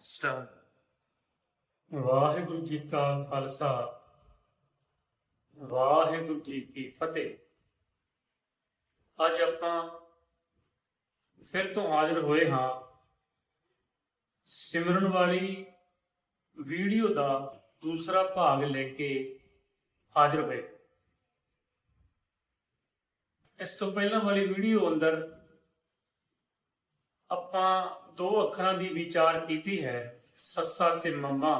Start. Waheguru ji ਕਾ ਖਾਲਸਾ, ਵਾਹਿਗੁਰੂ ਜੀ ਕੀ ਫਤਿਹ। ਅੱਜ ਆਪਾਂ ਫਿਰ ਤੋਂ ਹਾਜ਼ਰ ਹੋਏ ਹਾਂ ਸਿਮਰਨ ਵਾਲੀ ਵੀਡੀਓ ਦਾ ਦੂਸਰਾ ਭਾਗ ਲੈ ਕੇ ਹਾਜ਼ਰ ਹੋਏ। ਇਸ ਤੋਂ ਪਹਿਲਾਂ ਵਾਲੀ ਵੀਡੀਓ ਅੰਦਰ ਆਪਾਂ ਦੋ ਅੱਖਰਾਂ ਦੀ ਵਿਚਾਰ ਕੀਤੀ ਹੈ, ਸੱਸਾ ਤੇ ਮੰਮਾ।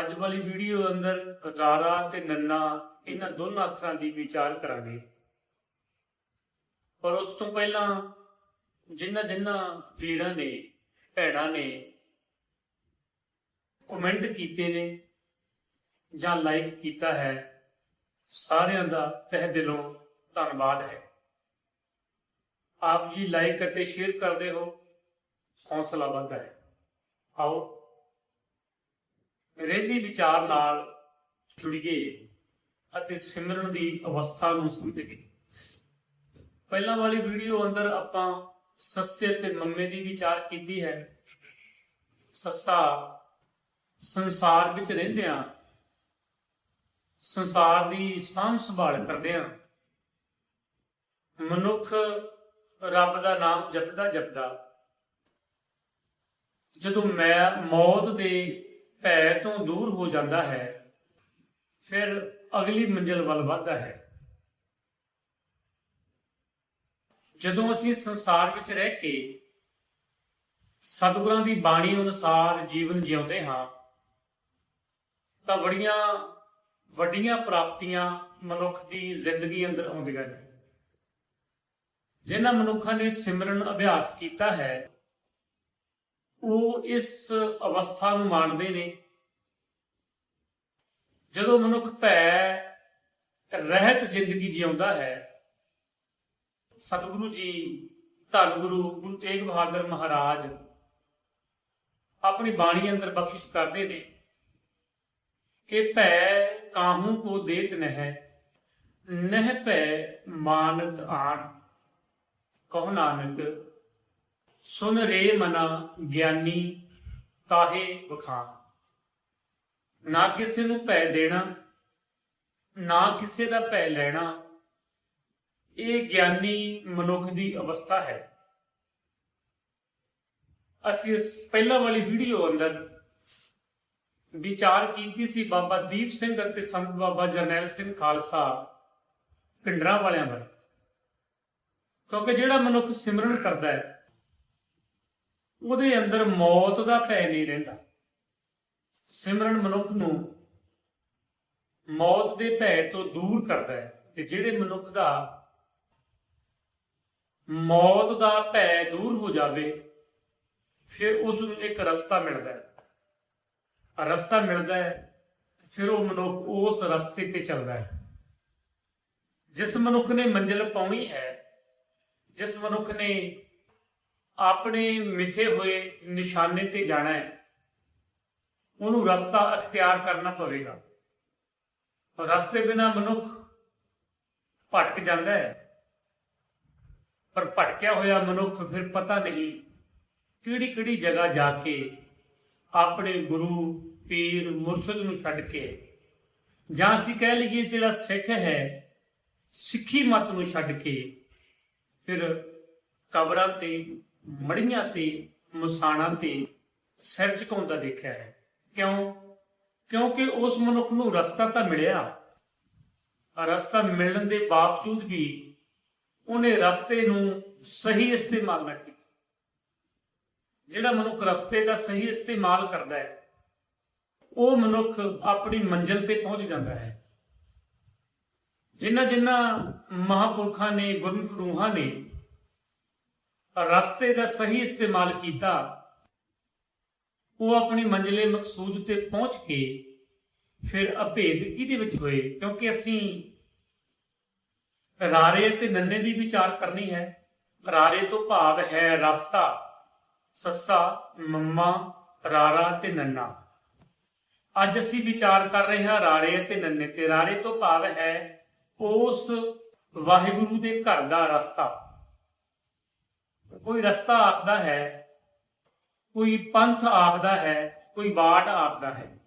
ਅੱਜ ਵਾਲੀ ਵੀਡੀਓ ਅੰਦਰ ਰਾਰਾ ਤੇ ਨੰਨਾ, ਇਹਨਾਂ ਦੋਨਾਂ ਅੱਖਰਾਂ ਦੀ ਵਿਚਾਰ ਕਰਾਂਗੇ। ਪਰ ਉਸ ਤੋਂ ਪਹਿਲਾਂ ਜਿਨ੍ਹਾਂ ਜਿਨ੍ਹਾਂ ਵੀਰਾਂ ਨੇ, ਭੈਣਾਂ ਨੇ ਕਮੈਂਟ ਕੀਤੇ ਨੇ ਜਾਂ ਲਾਈਕ ਕੀਤਾ ਹੈ, ਸਾਰਿਆਂ ਦਾ ਤਹਿ ਦਿਲੋਂ ਧੰਨਵਾਦ ਹੈ। ਆਪ ਜੀ ਲਾਈਕ ਅਤੇ ਸ਼ੇਅਰ ਕਰਦੇ ਹੋ। ਹੌਸਲਾ ਵੱਧਦਾ ਹੈ। ਆਓ, ਰਹਿੰਦੀ ਵਿਚਾਰ ਨਾਲ ਜੁੜੀਏ ਅਤੇ ਸਿਮਰਨ ਦੀ ਅਵਸਥਾ ਨੂੰ ਸਮਝੀਏ। ਪਹਿਲਾਂ ਵਾਲੀ ਵੀਡੀਓ ਅੰਦਰ ਆਪਾਂ ਸੱਸੇ ਤੇ ਮੰਮੇ ਦੀ ਵਿਚਾਰ ਕੀਤੀ ਹੈ। ਸੱਸਾ ਸੰਸਾਰ ਵਿੱਚ ਰਹਿੰਦਿਆਂ ਸੰਸਾਰ ਦੀ ਸਾਂਭ ਸੰਭਾਲ ਕਰਦੇ ਕਰਦਿਆਂ ਮਨੁੱਖ ਰੱਬ ਦਾ ਨਾਮ ਜਪਦਾ ਜਪਦਾ ਜਦੋਂ ਮੈਂ ਮੌਤ ਦੇ ਭੈ ਤੋਂ ਦੂਰ ਹੋ ਜਾਂਦਾ ਹੈ, ਫਿਰ ਅਗਲੀ ਮੰਜ਼ਿਲ ਵੱਲ ਵੱਧਦਾ ਹੈ। ਜਦੋਂ ਅਸੀਂ ਸੰਸਾਰ ਵਿੱਚ ਰਹਿ ਕੇ ਸਤਿਗੁਰਾਂ ਦੀ ਬਾਣੀ ਅਨੁਸਾਰ ਜੀਵਨ ਜਿਉਂਦੇ ਹਾਂ, ਤਾਂ ਬੜੀਆਂ ਵੱਡੀਆਂ ਪ੍ਰਾਪਤੀਆਂ ਮਨੁੱਖ ਦੀ ਜ਼ਿੰਦਗੀ ਅੰਦਰ ਆਉਂਦੀਆਂ ਨੇ। ਜਿਨ੍ਹਾਂ ਮਨੁੱਖਾਂ ਨੇ ਸਿਮਰਨ ਅਭਿਆਸ ਕੀਤਾ ਹੈ ਉਹ ਇਸ ਅਵਸਥਾ ਨੂੰ ਮੰਨਦੇ ਨੇ। ਜਦੋਂ ਮਨੁੱਖ ਭੈ ਰਹਿਤ ਜ਼ਿੰਦਗੀ ਜਿਉਂਦਾ ਹੈ, ਸਤਿਗੁਰੂ ਜੀ, ਧੰਨ ਗੁਰੂ ਗੁਰੂ ਤੇਗ ਬਹਾਦਰ ਮਹਾਰਾਜ ਆਪਣੀ ਬਾਣੀ ਅੰਦਰ ਬਖਸ਼ਿਸ਼ ਕਰਦੇ ਨੇ ਕਿ ਭੈ ਕਾਹੂ ਕੋ ਦੇਤ ਨਹਿ ਨਹਿ ਭੈ ਮਾਨਤ ਆਣ, ਕਹੋ ਨਾਨਕ ਸੁਨ ਰੇ ਮਨਾ ਗਿਆਨੀ ਤਾਹੇ ਵਖਾਨ ਨਾ ਕਿਸੇ ਨੂੰ ਭੈ ਦੇਣਾ, ਨਾ ਕਿਸੇ ਦਾ ਭੈ ਲੈਣਾ, ਇਹ ਗਿਆਨੀ ਮਨੁੱਖ ਦੀ ਅਵਸਥਾ ਹੈ। ਅਸੀਂ ਇਸ ਪਹਿਲਾਂ ਵਾਲੀ ਵੀਡੀਓ ਅੰਦਰ ਵਿਚਾਰ ਕੀਤੀ ਸੀ ਬਾਬਾ ਦੀਪ ਸਿੰਘ ਅਤੇ ਸੰਤ ਬਾਬਾ ਜਰਨੈਲ ਸਿੰਘ ਖਾਲਸਾ ਪਿੰਡਰਾਂ ਵਾਲਿਆਂ ਬਾਰੇ ਕਿਉਂਕਿ ਜਿਹੜਾ ਮਨੁੱਖ ਸਿਮਰਨ ਕਰਦਾ ਹੈ ਉਹਦੇ ਅੰਦਰ ਮੌਤ ਦਾ ਭੈ ਨਹੀਂ ਰਹਿੰਦਾ। ਸਿਮਰਨ ਮਨੁੱਖ ਨੂੰ ਮੌਤ ਦੇ ਭੈ ਤੋਂ ਦੂਰ ਕਰਦਾ ਹੈ ਤੇ ਜਿਹੜੇ ਮਨੁੱਖ ਦਾ ਮੌਤ ਦਾ ਭੈ ਦੂਰ ਹੋ ਜਾਵੇ, ਫਿਰ ਉਸ ਨੂੰ ਇੱਕ ਰਸਤਾ ਮਿਲਦਾ ਹੈ। ਰਸਤਾ ਮਿਲਦਾ ਹੈ, ਫਿਰ ਉਹ ਮਨੁੱਖ ਉਸ ਰਸਤੇ ਤੇ ਚੱਲਦਾ ਹੈ। ਜਿਸ ਮਨੁੱਖ ਨੇ ਮੰਜ਼ਿਲ ਪਾਉਣੀ ਹੈ, ਜਿਸ ਮਨੁੱਖ ਨੇ ਆਪਣੇ ਮਿੱਥੇ ਹੋਏ ਨਿਸ਼ਾਨੇ ਤੇ ਜਾਣਾ ਹੈ। ਉਹਨੂੰ ਰਸਤਾ ਅਖਤਿਆਰ ਕਰਨਾ ਪਵੇਗਾ। ਰਸਤੇ ਬਿਨਾ ਮਨੁੱਖ ਭਟਕ ਜਾਂਦਾ ਹੈ। ਪਰ ਭਟਕਿਆ ਹੋਇਆ ਮਨੁੱਖ ਫਿਰ ਪਤਾ ਨਹੀਂ ਕਿਹੜੀ ਕਿਹੜੀ ਜਗ੍ਹਾ ਜਾ ਕੇ ਆਪਣੇ ਗੁਰੂ, ਪੀਰ, ਮੁਰਸ਼ਿਦ ਨੂੰ ਛੱਡ ਕੇ ਜਾਂ ਅਸੀਂ ਕਹਿ ਲਈਏ ਜਿਹੜਾ ਸਿੱਖ ਹੈ, ਸਿੱਖੀ ਮਤ ਨੂੰ ਛੱਡ ਕੇ ਫਿਰ ਕਬਰਾਂ ਤੇ ਮੜੀਆਂ ਤੇ, ਮਸਾਣਾ ਤੇ ਸਿਰ ਝੁਕਾਉਂਦਾ ਦੇਖਿਆ ਹੈ। ਕਿਉਂ? ਕਿਉਂਕਿ ਉਸ ਮਨੁੱਖ ਨੂੰ ਰਸਤਾ ਤਾਂ ਮਿਲਿਆ। ਰਸਤਾ ਮਿਲਣ ਦੇ ਬਾਵਜੂਦ ਵੀ ਉਹਨੇ ਰਸਤੇ ਨੂੰ ਸਹੀ ਇਸਤੇਮਾਲ ਨਾ ਕੀਤਾ। ਜਿਹੜਾ ਮਨੁੱਖ ਰਸਤੇ ਦਾ ਸਹੀ ਇਸਤੇਮਾਲ ਕਰਦਾ ਹੈ, ਉਹ ਮਨੁੱਖ ਆਪਣੀ ਮੰਜ਼ਿਲ ਤੇ ਪਹੁੰਚ ਜਾਂਦਾ ਹੈ। ਜਿਨ੍ਹਾਂ ਜਿਨ੍ਹਾਂ ਮਹਾਪੁਰਖਾਂ ਨੇ, ਗੁਰਮੁਖ ਰੂਹਾਂ ਨੇ ਰਸਤੇ ਦਾ ਸਹੀ ਇਸਤੇਮਾਲ ਕੀਤਾ, ਉਹ ਆਪਣੀ ਮੰਜ਼ਿਲੇ ਮਕਸੂਦ ਤੇ ਪਹੁੰਚ ਕੇ ਫਿਰ ਅਭੇਦ ਕਿਹਦੇ ਵਿੱਚ ਹੋਏ? ਕਿਉਂਕਿ ਅਸੀਂ ਰਾਰੇ ਤੇ ਨੰਨੇ ਦੀ ਵਿਚਾਰ ਕਰਨੀ ਹੈ। ਰਾਰੇ ਤੋਂ ਭਾਵ ਹੈ ਰਸਤਾ, ਸੱਸਾ, ਮੰਮਾ, ਰਾਰਾ ਤੇ ਨੰਨਾ। ਅੱਜ ਅਸੀਂ ਵਿਚਾਰ ਕਰ ਰਹੇ ਹਾਂ ਰਾਰੇ ਅਤੇ ਨੰਨੇ ਤੇ। ਰਾਰੇ ਤੋਂ ਭਾਵ ਹੈ ਉਸ ਵਾਹਿਗੁਰੂ ਦੇ ਘਰ ਦਾ ਰਸਤਾ। ਕੋਈ ਰਸਤਾ ਆਖਦਾ ਹੈ, ਕੋਈ ਪੰਥ ਆਖਦਾ ਹੈ, ਕੋਈ ਬਾਟ ਆਖਦਾ ਹੈ।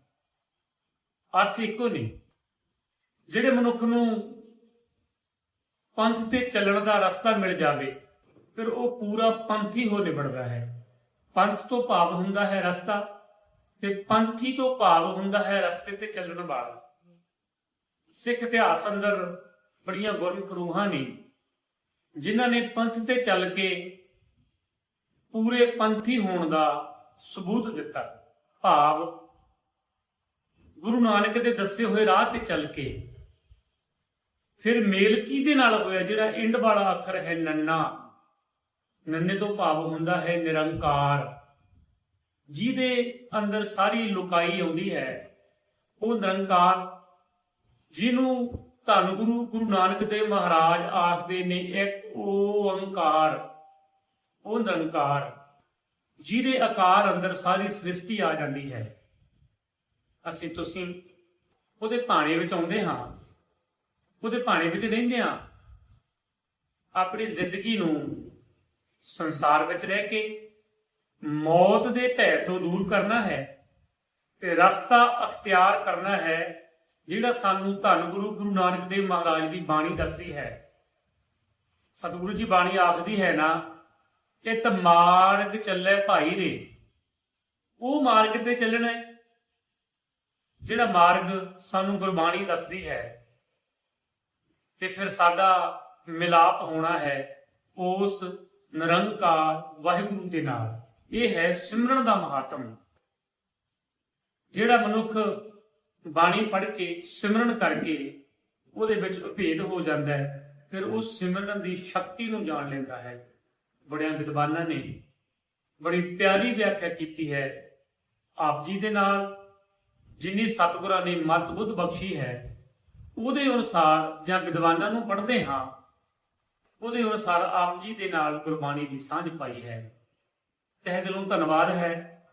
ਅਰਥ ਇੱਕੋ ਨਹੀਂ ਜਿਹੜੇ ਮਨੁੱਖ ਨੂੰ ਪੰਥ ਤੇ ਚੱਲਣ ਦਾ ਰਸਤਾ ਮਿਲ ਜਾਵੇ, ਫਿਰ ਉਹ ਪੂਰਾ ਪੰਥੀ ਹੋ ਨਿਬੜਦਾ ਹੈ। ਪੰਥ ਤੋਂ ਭਾਵ ਹੁੰਦਾ ਹੈ ਰਸਤਾ ਤੇ ਪੰਥੀ ਤੋਂ ਭਾਵ ਹੁੰਦਾ ਹੈ ਰਸਤੇ ਤੇ ਚੱਲਣ ਵਾਲਾ। ਸਿੱਖ ਇਤਿਹਾਸ ਅੰਦਰ ਬੜੀਆਂ ਗੁਰਮੁਖ ਰੂਹਾਂ ਨੇ, ਜਿਨ੍ਹਾਂ ਨੇ ਪੰਥ ਤੇ ਚੱਲ ਕੇ ਪੂਰੇ ਪੰਥੀ ਹੋਣ ਦਾ ਸਬੂਤ ਦਿੱਤਾ। ਭਾਵ ਗੁਰੂ ਨਾਨਕ ਦੇ ਦੱਸੇ ਹੋਏ ਰਾਹ ਤੇ ਚੱਲ ਕੇ ਫਿਰ ਮੇਲ ਕਿਹਦੇ ਨਾਲ ਹੋਇਆ? ਜਿਹੜਾ ਇੰਡ ਵਾਲਾ ਅੱਖਰ ਹੈ ਨੰਨਾ। ਨੰਨੇ ਤੋਂ ਭਾਵ ਹੁੰਦਾ ਹੈ ਨਿਰੰਕਾਰ। ਜਿਹਦੇ ਅੰਦਰ ਸਾਰੀ ਲੁਕਾਈ ਆਉਂਦੀ ਹੈ, ਉਹ ਨਿਰੰਕਾਰ। ਜਿਹਨੂੰ ਧੰਨ ਗੁਰੂ ਗੁਰੂ ਨਾਨਕ ਦੇਵ ਮਹਾਰਾਜ ਆਖਦੇ ਨੇ, ਇੱਕ ਓੰਕਾਰ। ਉਹ ਨਿਰੰਕਾਰ ਜਿਹਦੇ ਆਕਾਰ ਅੰਦਰ ਸਾਰੀ ਸ੍ਰਿਸ਼ਟੀ ਆ ਜਾਂਦੀ ਹੈ। ਅਸੀਂ ਤੁਸੀਂ ਉਹਦੇ ਭਾਣੇ ਵਿੱਚ ਆਉਂਦੇ ਹਾਂ। ਉਹਦੇ ਭਾਣੇ ਵਿੱਚ ਰਹਿੰਦੇ ਹਾਂ। ਆਪਣੀ ਜ਼ਿੰਦਗੀ ਨੂੰ ਸੰਸਾਰ ਵਿੱਚ ਰਹਿ ਕੇ ਮੌਤ ਦੇ ਭੈ ਤੋਂ ਦੂਰ ਕਰਨਾ ਹੈ ਤੇ ਰਸਤਾ ਅਖਤਿਆਰ ਕਰਨਾ ਹੈ, ਜਿਹੜਾ ਸਾਨੂੰ ਧੰਨ ਗੁਰੂ ਗੁਰੂ ਨਾਨਕ ਦੇਵ ਮਹਾਰਾਜ ਦੀ ਬਾਣੀ ਦੱਸਦੀ ਹੈ। ਸਤਿਗੁਰੂ ਜੀ ਬਾਣੀ ਆਖਦੀ ਹੈ ਨਾ ਇਤ ਮਾਰਗ ਚੱਲੇ ਭਾਈ ਰੇ। ਉਹ ਮਾਰਗ ਤੇ ਚੱਲਣਾ ਹੈ, ਜਿਹੜਾ ਮਾਰਗ ਸਾਨੂੰ ਗੁਰਬਾਣੀ ਦੱਸਦੀ ਹੈ। ਤੇ ਫਿਰ ਸਾਡਾ ਮਿਲਾਪ ਹੋਣਾ ਹੈ ਉਸ ਨਿਰੰਕਾਰ ਵਾਹਿਗੁਰੂ ਦੇ ਨਾਲ। ਇਹ ਹੈ ਸਿਮਰਨ ਦਾ ਮਹਾਤਮ, ਜਿਹੜਾ ਮਨੁੱਖ ਬਾਣੀ ਪੜ੍ਹ ਕੇ, ਸਿਮਰਨ ਕਰਕੇ ਉਹਦੇ ਵਿੱਚ ਭੇਦ ਹੋ ਜਾਂਦਾ ਹੈ। ਫਿਰ ਉਹ ਸਿਮਰਨ ਦੀ ਸ਼ਕਤੀ ਨੂੰ ਜਾਣ ਲੈਂਦਾ ਹੈ। ਬੜਿਆਂ ਵਿਦਵਾਨਾਂ ਨੇ ਬੜੀ ਪਿਆਰੀ ਵਿਆਖਿਆ ਕੀਤੀ ਹੈ ਆਪ ਜੀ ਦੇ ਨਾਲ, ਜਿੰਨੀ ਸਤਿਗੁਰਾਂ ਨੇ ਮਤ ਬਖਸ਼ੀ ਹੈ, ਉਹਦੇ ਅਨੁਸਾਰ ਜਾਂ ਵਿਦਵਾਨਾਂ ਨੂੰ ਪੜ੍ਹਦੇ ਹਾਂ, ਉਹਦੇ ਅਨੁਸਾਰ ਆਪ ਜੀ ਦੇ ਨਾਲ ਗੁਰਬਾਣੀ ਦੀ ਸਾਂਝ ਪਾਈ ਹੈ। ਤਹਿ ਦਿਲੋਂ ਧੰਨਵਾਦ ਹੈ।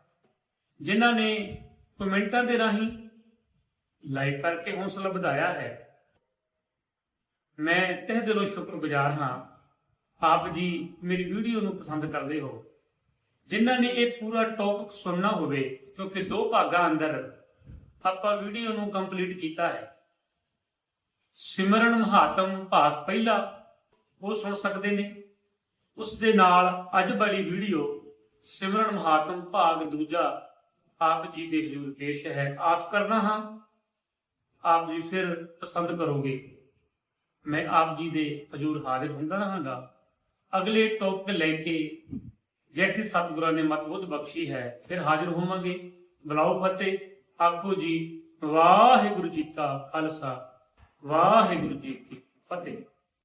ਜਿਨ੍ਹਾਂ ਨੇ ਕਮੈਂਟਾਂ ਦੇ ਰਾਹੀਂ ਲਾਈਕ ਕਰਕੇ ਹੌਸਲਾ ਵਧਾਇਆ ਹੈ। ਮੈਂ ਤਹਿ ਦਿਲੋਂ ਸ਼ੁਕਰਗੁਜ਼ਾਰ ਹਾਂ। ਆਪ ਜੀ ਮੇਰੀ ਵੀਡੀਓ ਨੂੰ ਪਸੰਦ ਕਰਦੇ ਹੋ। ਜਿਨ੍ਹਾਂ ਨੇ ਇਹ ਪੂਰਾ ਟੌਪਿਕ ਸੁਣਨਾ ਹੋਵੇ, ਕਿਉਂਕਿ ਦੋ ਭਾਗਾਂ ਅੰਦਰ ਆਪਾਂ ਵੀਡੀਓ ਨੂੰ ਕੰਪਲੀਟ ਕੀਤਾ ਹੈ। ਸਿਮਰਨ ਮਹਾਤਮ ਭਾਗ ਪਹਿਲਾ, ਉਹ ਸੁਣ ਸਕਦੇ ਨੇ। ਉਸ ਦੇ ਨਾਲ ਅੱਜ ਵਾਲੀ ਵੀਡੀਓ ਸਿਮਰਨ ਮਹਾਤਮ ਭਾਗ ਦੂਜਾ ਆਪ ਜੀ ਦੇ ਹਜ਼ੂਰ ਪੇਸ਼ ਹੈ। ਆਸ ਕਰਦਾ ਹਾਂ, ਆਪ ਜੀ ਫਿਰ ਪਸੰਦ ਕਰੋਗੇ। ਮੈਂ ਆਪ ਜੀ ਦੇ ਹਜ਼ੂਰ ਹਾਜ਼ਰ ਹੁੰਦਾ ਰਹਾਂਗਾ। ਅਗਲੇ ਟੌਪਿਕ ਲੈ ਕੇ ਜੈਸੇ ਸਤਿਗੁਰਾਂ ਨੇ ਮਤਬੁੱਧ ਬਖਸ਼ੀ ਹੈ, ਫਿਰ ਹਾਜ਼ਰ ਹੋਵਾਂਗੇ। ਬੁਲਾਓ ਫਤਿਹ। ਆਖੋ ਜੀ, ਵਾਹਿਗੁਰੂ ਜੀ ਕਾ ਖਾਲਸਾ, ਵਾਹਿਗੁਰੂ ਜੀ ਕੀ ਫਤਿਹ।